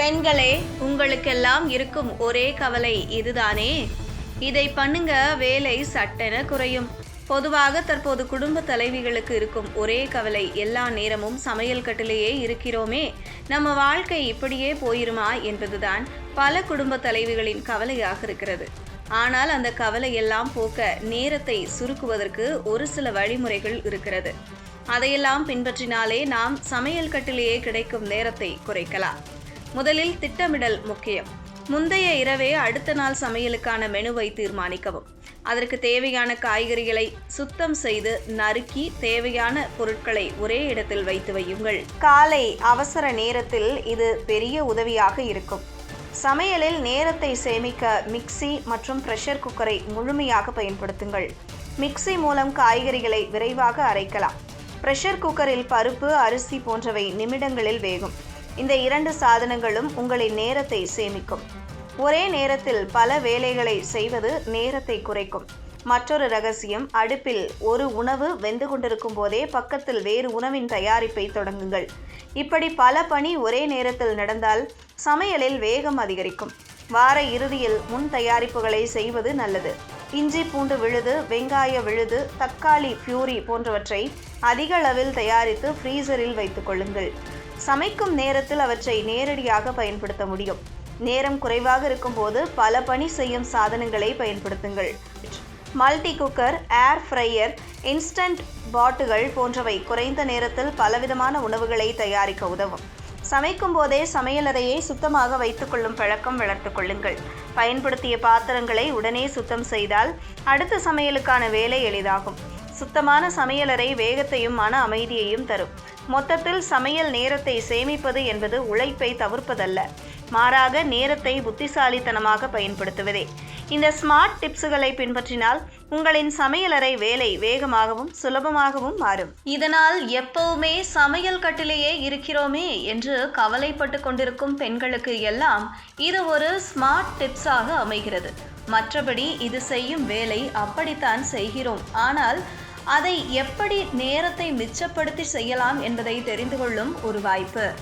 பெண்களே உங்களுக்கெல்லாம் இருக்கும் ஒரே கவலை இதுதானே? இதை பண்ணுங்க வேலை சட்டென குறையும். பொதுவாக தற்போது குடும்ப தலைவிகளுக்கு இருக்கும் ஒரே கவலை எல்லா நேரமும் சமையல் கட்டிலேயே இருக்கிறோமே. நம்ம வாழ்க்கை இப்படியே போயிருமா என்பதுதான் பல குடும்ப தலைவிகளின் கவலையாக இருக்கிறது. ஆனால் அந்த கவலை எல்லாம் போக்க நேரத்தை சுருக்குவதற்கு ஒரு சில வழிமுறைகள் இருக்கிறது. அதையெல்லாம் பின்பற்றினாலே நாம் சமையல் கட்டிலேயே கிடைக்கும் நேரத்தை குறைக்கலாம். முதலில் திட்டமிடல் முக்கியம். முந்தைய இரவே அடுத்த நாள் சமையலுக்கான மெனுவை தீர்மானிக்கவும். அதற்கு தேவையான காய்கறிகளை சுத்தம் செய்து நறுக்கி தேவையான பொருட்களை ஒரே இடத்தில் வைத்து வையுங்கள். காலை அவசர நேரத்தில் இது பெரிய உதவியாக இருக்கும். சமையலில் நேரத்தை சேமிக்க மிக்ஸி மற்றும் ப்ரெஷர் குக்கரை முழுமையாக பயன்படுத்துங்கள். மிக்ஸி மூலம் காய்கறிகளை விரைவாக அரைக்கலாம். ப்ரெஷர் குக்கரில் பருப்பு அரிசி போன்றவை நிமிடங்களில் வேகும். இந்த இரண்டு சாதனங்களும் உங்களின் நேரத்தை சேமிக்கும். ஒரே நேரத்தில் பல வேலைகளை செய்வது நேரத்தை குறைக்கும். மற்றொரு ரகசியம் அடுப்பில் ஒரு உணவு வெந்து கொண்டிருக்கும் போதே பக்கத்தில் வேறு உணவின் தயாரிப்பை தொடங்குங்கள். இப்படி பல பணி ஒரே நேரத்தில் நடந்தால் சமையலில் வேகம் அதிகரிக்கும். வார இறுதியில் முன் தயாரிப்புகளை செய்வது நல்லது. இஞ்சி பூண்டு விழுது வெங்காய விழுது தக்காளி பியூரி போன்றவற்றை அதிக அளவில் தயாரித்து ஃப்ரீசரில் வைத்துக் கொள்ளுங்கள். சமைக்கும் நேரத்தில் அவற்றை நேரடியாக பயன்படுத்த முடியும். நேரம் குறைவாக இருக்கும்போது பல பணி செய்யும் சாதனங்களை பயன்படுத்துங்கள். Multi cooker air fryer instant பாட்டுகள் போன்றவை குறைந்த நேரத்தில் பலவிதமான உணவுகளை தயாரிக்க உதவும். சமைக்கும் போதே சமையலறையை சுத்தமாக வைத்துக்கொள்ளும் பழக்கம் வளர்த்து கொள்ளுங்கள். பயன்படுத்திய பாத்திரங்களை உடனே சுத்தம் செய்தால் அடுத்த சமையலுக்கான வேலை எளிதாகும். சுத்தமான சமையலறை வேகத்தையும் மன அமைதியையும் தரும். மொத்தத்தில் சமையல் நேரத்தை சேமிப்பது என்பது உழைப்பை தவிர்ப்பதல்ல. மாறாக நேரத்தை புத்திசாலித்தனமாக பயன்படுத்துவதே. இந்த ஸ்மார்ட் டிப்ஸுகளை பின்பற்றினால் உங்களின் சமையலறை வேலை வேகமாகவும் சுலபமாகவும் மாறும். இதனால் எப்பவுமே சமையல் கட்டிலேயே இருக்கிறோமே என்று கவலைப்பட்டு கொண்டிருக்கும் பெண்களுக்கு எல்லாம் இது ஒரு ஸ்மார்ட் டிப்ஸாக அமைகிறது. மற்றபடி இது செய்யும் வேலை அப்படித்தான் செய்கிறோம். ஆனால் அதை எப்படி நேரத்தை மிச்சப்படுத்தி செய்யலாம் என்பதை தெரிந்து கொள்ளும் ஒரு வாய்ப்பு.